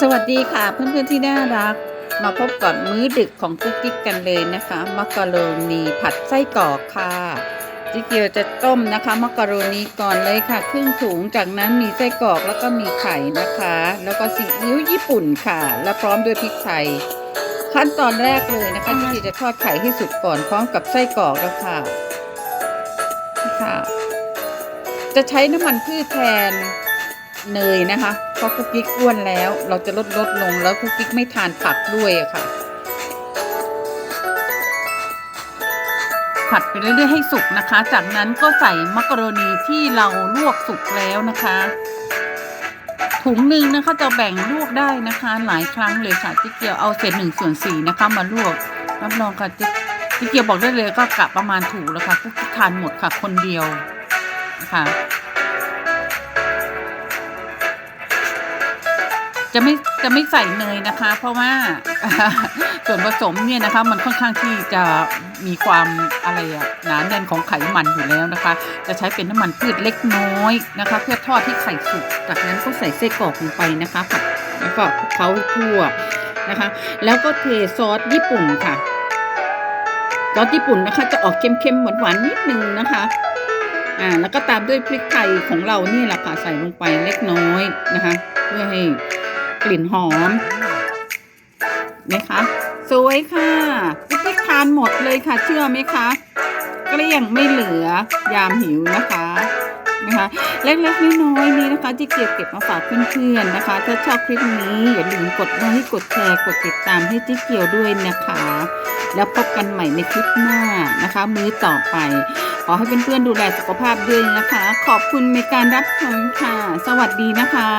สวัสดีค่ะเพื่อนๆที่น่ารัก มาพบกับมื้อดึกของกุ๊กกิ๊กกันเลยนะคะมักกะโรนีผัดไส้กรอกค่ะจิเกียวจะต้มนะคะมักกะโรนีก่อนเลยค่ะ ครึ่งถุงจากนั้นมีไส้กรอกแล้วก็มีไข่นะคะ แล้วก็ซีอิ๊วญี่ปุ่นค่ะ และพร้อมด้วยพริกไทยขั้นตอนแรกเลยนะคะจิเกียวจะทอดไข่ให้สุกก่อนพร้อมกับไส้กรอกแล้วค่ะค่ะ จะใช้น้ำมันพืชแทน เนยนะคะเพราะคุกกิ๊กอ้วนแล้ว เราจะลดลดลงแล้วคุกกิ๊กไม่ทานผักด้วยค่ะ ผัดไปเรื่อยๆให้สุกนะคะ จากนั้นก็ใส่มักกะโรนีที่เราลวกสุกแล้วนะคะถุงหนึ่งนะคะจะแบ่งลวกได้นะคะ หลายครั้งเลยค่ะจิ๊กเกียวเอาเศษหนึ่งส่วนสี่นะคะมาลวกรับรองค่ะจิ๊กจิ๊กเกียวบอกได้เลยก็กะประมาณถูกแล้วค่ะคุกกิ๊กทานหมดค่ะคนเดียวนะคะ จะไม่จะไม่ใส่เนยนะคะ เพราะว่าส่วนผสมเนี่ยนะคะ มันค่อนข้างที่จะมีความอะไรอะหนาแน่นของไขมันอยู่แล้วนะคะ จะใช้เป็นน้ำมันพืชเล็กน้อยนะคะ เพื่อทอดที่ไข่สุกจากนั้นก็ใส่ไส้กรอกลงไปนะคะผัดแล้วก็คลุกเคล้าทั่วนะคะ แล้วก็เทซอสญี่ปุ่นค่ะซอสญี่ปุ่นนะคะ จะออกเค็มๆหวานๆนิดนึงนะคะอ่าแล้วก็ตามด้วยพริกไทยของเรานี่แหละค่ะใส่ลงไปเล็กน้อยนะคะ เพื่อให้ กลิ่นหอมนะคะสวยค่ะปุ๊กปิ๊กทานหมดเลยค่ะ เชื่อไหมคะเกลี้ยงไม่เหลือยามหิวนะคะนะคะเล็กๆน้อยๆนี้นะคะที่เก็บเก็บมาฝากเพื่อนๆนะคะ ถ้าชอบคลิปนี้อย่าลืมกดไลค์กดแชร์กดติดตามให้จิ๊กเกียวด้วยนะคะ แล้วพบกันใหม่ในคลิปหน้านะคะ มื้อต่อไป ขอให้เพื่อนๆดูแลสุขภาพด้วยนะคะ ขอบคุณในการรับชมค่ะ สวัสดีนะคะ